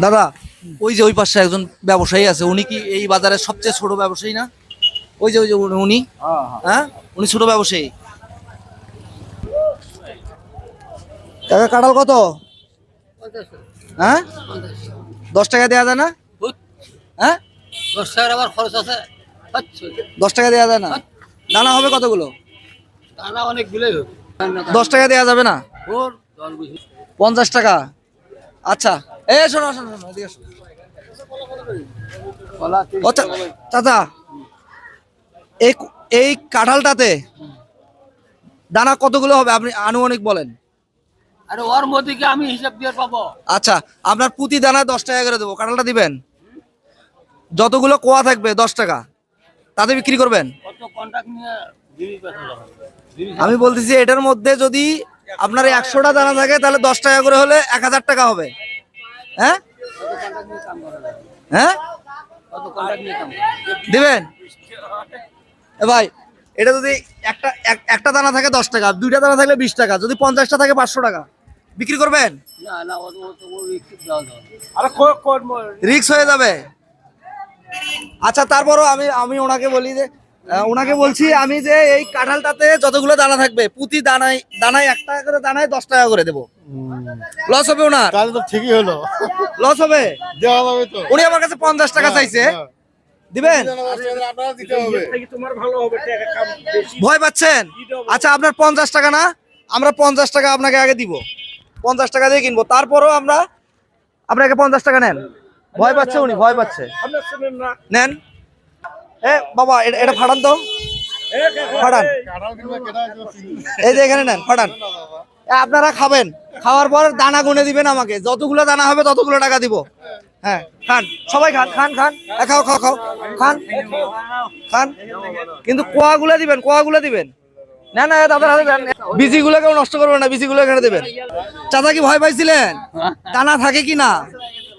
দাদা, ওই যে ওই পাশে একজন ব্যবসায়ী আছে, উনি কি এই বাজারের সবচেয়ে ছোট ব্যবসায়ী না? ওই যে ওই যে উনি- হ্যাঁ? উনি ছোট ব্যবসায়ী। কাকা, কাঁঠাল কত? হ্যাঁ? দশ টাকা দেওয়া যায় না? হ্যাঁ? দশ টাকার আবার খরচ আছে দশ টাকা দেওয়া যায় না? দানা হবে কতগুলো? অনেকগুলোই হবে দশ টাকা দেওয়া যাবে না? পঞ্চাশ টাকা। আচ্ছা এ শোনো শোনো শোনো এদিকে শোনো। ও চাচা এই এই কাঁঠালটাতে দানা কতগুলো হবে? আপনি আনুমানিক বলেন। আরে ওর মধ্যে আমি হিসাব দিয়ে পাবো। আচ্ছা আপনার প্রতি দানায় দশ টাকা করে দেবো। কাঁঠালটা দিবেন? যতগুলো কোয়া থাকবে দশ টাকা। তাতে বিক্রি করবেন? আমি বলতেছি এটার মধ্যে যদি আপনার একশোটা দানা থাকে তাহলে দশ টাকা করে হলে এক হাজার টাকা হবে। হ্যাঁ? হ্যাঁ? দিবেন? এ ভাই এটা যদি একটা এক- একটা দানা থাকে দশ টাকা দুইটা দানা থাকলে বিশ টাকা যদি পঞ্চাশটা থাকে পাঁচশো টাকা। বিক্রি করবেন? রিক্স হয়ে যাবে। আচ্ছা তারপরও আমি আমি ওনাকে বলি যে ওনাকে বলছি আমি যে এই কাঁঠালটাতে যতগুলো দানা থাকবে প্রতি দানায় দানায় এক টাকা করে দানায় দশ টাকা করে দেবো। লস হবে ওনার। তাহলে তো ঠিকই হলো। লস হবে? দেওয়া যাবে তো। উনি আমার কাছে পঞ্চাশ টাকা চাইছে। দিবেন? আপনারা দিতে হবে। ভয় পাচ্ছেন? আচ্ছা আপনার পঞ্চাশ টাকা না? আমরা পঞ্চাশ টাকা আপনাকে আগে দিব। পঞ্চাশ টাকা দিয়ে কিনবো। তারপরও আমরা আপনাকে পঞ্চাশ টাকা নেন। ভয় পাচ্ছে উনি ভয় পাচ্ছে। নেন। এ, বাবা, এটা- ফাটান তো। ফাটান। এই যে এখানে নেন, ফাটান। আপনারা খাবেন। খাওয়ার পর দানা গুনে দিবেন আমাকে। যতগুলো দানা হবে ততগুলো টাকা দিব। হ্যাঁ খান। সবাই খান খান খান। খাও খাও খাও। খান। খান। কিন্তু কোয়াগুলো দিবেন কোয়াগুলো দিবেন। না না দাদার হাতে দেন। বিচিগুলো কেউ নষ্ট করবেন না বিচিগুলো এখানে দেবেন। চাচা কি ভয় পাইছিলেন? দানা থাকে কি না?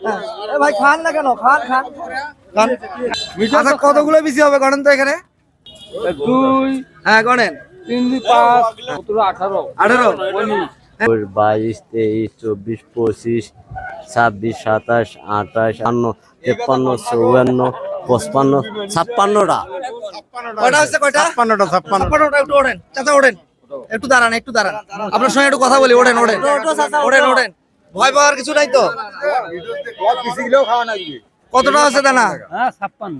হ্যাঁ। ভাই, খান না কেন? খান খান। আচ্ছা কতগুলো বিচি হবে গণেন তো এখানে? দুই হ্যাঁ গণেন। তিন দুই পাঁচ সতেরো আঠারো। আঠারো? বাইশ তেইশ চব্বিশ পঁচিশ ছাব্বিশ সাতাশ আঠাশ আন্ন তেপ্পান্ন চৌয়ান্ন পঁচপান্ন ছাপ্পান্নটা। কয়টা হচ্ছে কয়টা? ছাপ্পান্নটা ছাপ্পান্নটা একটু ওঠেন। চাচা ওঠেন। একটু দাঁড়ান একটু দাঁড়ান। আপনার সঙ্গে একটু কথা বলি ওঠেন ওঠেন। ওঠেন ওঠেন। ভয় পাওয়ার কিছু নাই তো? কতটা আছে দানা হ্যাঁ ছাপ্পান্ন।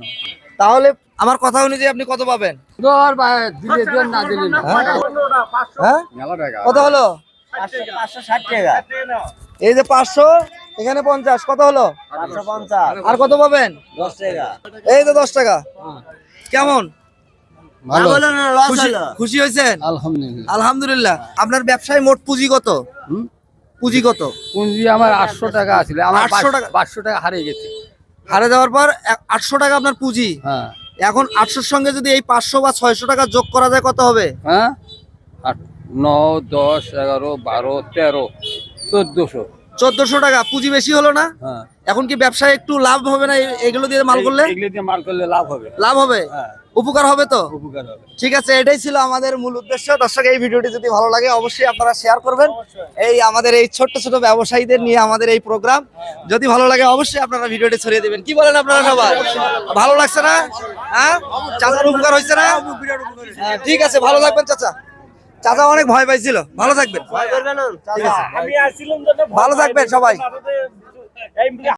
তাহলে আমার কথা অনুযায়ী আপনি কত পাবেন? দর বা দিলে দিন না দিলে না। হ্যাঁ? কত হলো? এই যে পাঁচশো এখানে পঞ্চাশ কত হলো? আর কত পাবেন? এই তো দশ টাকা। কেমন? ভালো। খুশি খুশি হয়েছেন? আলহামদুলিল্লাহ। আলহামদুলিল্লাহ। আপনার ব্যবসায় মোট পুঁজি কত? হুম? পুঁজি কত? পুঁজি আমার আটশো টাকা আছিল আমার 800 টাকা? পাঁচশো টাকা হারিয়ে গেছে। হারে যাওয়ার পর আটশো টাকা আপনার পুঁজি। হ্যাঁ। এখন আটশোর সঙ্গে যদি এই পাঁচশো বা ছয়শো টাকা যোগ করা যায় কত হবে? হ্যাঁ? ন নয় দশ এগারো বারো তেরো চোদ্দশো। চোদ্দশো টাকা পুঁজি বেশি হলো না? হ্যাঁ। এখন কি ব্যবসায় একটু লাভ হবে না এগুলো দিয়ে মাল করলে? এগুলো দিয়ে মাল করলে লাভ হবে। লাভ হবে? হ্যাঁ। উপকার হবে তো? উপকার হবে। ঠিক আছে এটাই ছিল আমাদের মূল উদ্দেশ্য। দর্শক এই ভিডিওটি যদি ভালো লাগে অবশ্যই আপনারা শেয়ার করবেন। এই আমাদের এই ছোট্ট ছোট ব্যবসায়ীদের নিয়ে আমাদের এই প্রোগ্রাম যদি ভালো লাগে অবশ্যই আপনারা ভিডিওটি ছড়িয়ে দেবেন। কি বলেন আপনারা সবাই? ভালো লাগছে না? হ্যাঁ? চাচার উপকার হয়েছে না? হ্যাঁ, ঠিক আছে ভালো লাগবেন চাচা। চাচা অনেক ভয় পাইছিল। ভালো থাকবেন। ভালো থাকবেন সবাই।